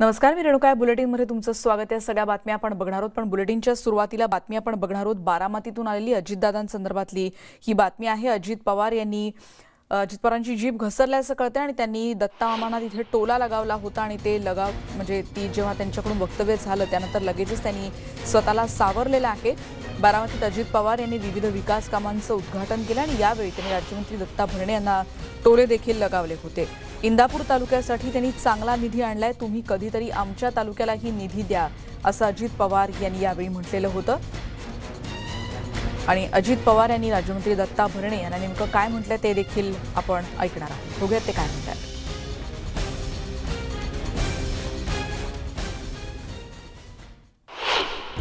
नमस्कार मी रेणुका बुलेटिनमध्ये तुमचं स्वागत. आहे सगळ्या बातम्या आपण बघणार आहोत पण बुलेटिनच्या सुरुवातीला बातमी आपण बघणार आहोत. बारामतीतून आलेली अजितदादांसंदर्भातली ही बातमी आहे. अजित पवार यांनी अजित पवारांची जीभ घसरल्याचं कळतं आणि त्यांनी दत्ता मामांना तिथे टोला लगावला होता आणि ते लगाव म्हणजे ती जेव्हा त्यांच्याकडून वक्तव्य झालं त्यानंतर लगेचच त्यांनी स्वतःला सावरलेलं आहे. बारामतीत अजित पवार यांनी विविध विकास कामांचं उद्घाटन केलं आणि यावेळी त्यांनी राज्यमंत्री दत्ता भरणे यांना टोले देखील लगावले होते. इंदापूर तालुक्यासाठी त्यांनी चांगला निधी आणलाय तुम्ही कधीतरी आमच्या तालुक्यालाही निधी द्या असं अजित पवार यांनी यावेळी म्हटलेलं होतं. आणि अजित पवार यांनी राज्यमंत्री दत्ता भरणे यांना नेमकं काय म्हटलंय ते देखील आपण ऐकणार आहोत. बघूयात ते काय म्हणतात.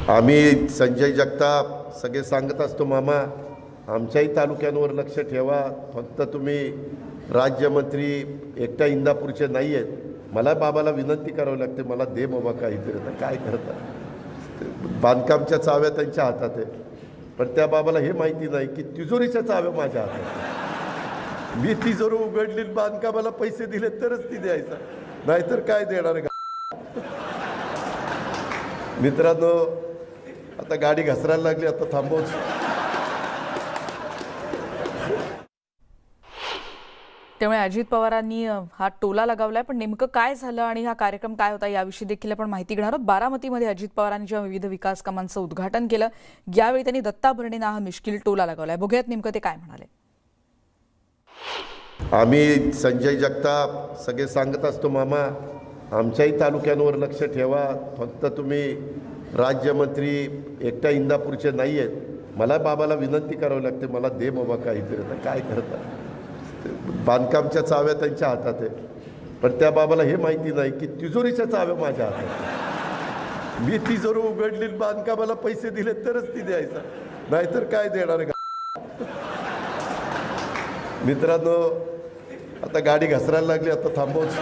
आम्ही संजय जगताप सगळे सांगत असतो मामा आमच्याही तालुक्यांवर लक्ष ठेवा फक्त तुम्ही राज्यमंत्री एकट्या इंदापूरचे नाही आहेत. मला बाबाला विनंती करावी लागते मला दे बाबा काहीतरी. आता काय करतात बांधकामच्या चाव्या त्यांच्या हातात आहे पण त्या बाबाला हे माहिती नाही की तिजोरीच्या चाव्या माझ्या हातात मी तिजोरी उघडली बांधकामाला पैसे दिले तरच ती द्यायचा. नाहीतर काय देणार? का मित्रांनो आता गाडी घसरायला लागली आता थांबवच त्यामुळे अजित पवारांनी हा टोला लगावलाय. पण नेमकं काय झालं आणि हा कार्यक्रम काय होता याविषयी देखील आपण माहिती घेणार आहोत. बारामतीमध्ये अजित पवारांनी जेव्हा विविध विकास कामांचं उद्घाटन केलं यावेळी त्यांनी दत्ता भरणेंना हा मिश्किल टोला लगावलाय. बघूयात नेमकं ते काय म्हणाले. आम्ही संजय जगताप सगळे सांगत असतो मामा आमच्याही तालुक्यांवर लक्ष ठेवा. फक्त तुम्ही राज्यमंत्री एकट्या इंदापूरचे नाही आहेत मला बाबाला विनंती करावी लागते. मला दे बाबा काहीतरी. तर काय करता बांधकामच्या चाव्या त्यांच्या हातात आहे पण त्या बाबाला हे माहिती नाही की तिजोरीच्या चाव्या माझ्या हातात मी तिजोरी उघडली बांधकामाला पैसे दिले तरच ती द्यायचा. नाहीतर काय देणार का? मित्रांनो आता गाडी घसरायला लागली आता थांबवच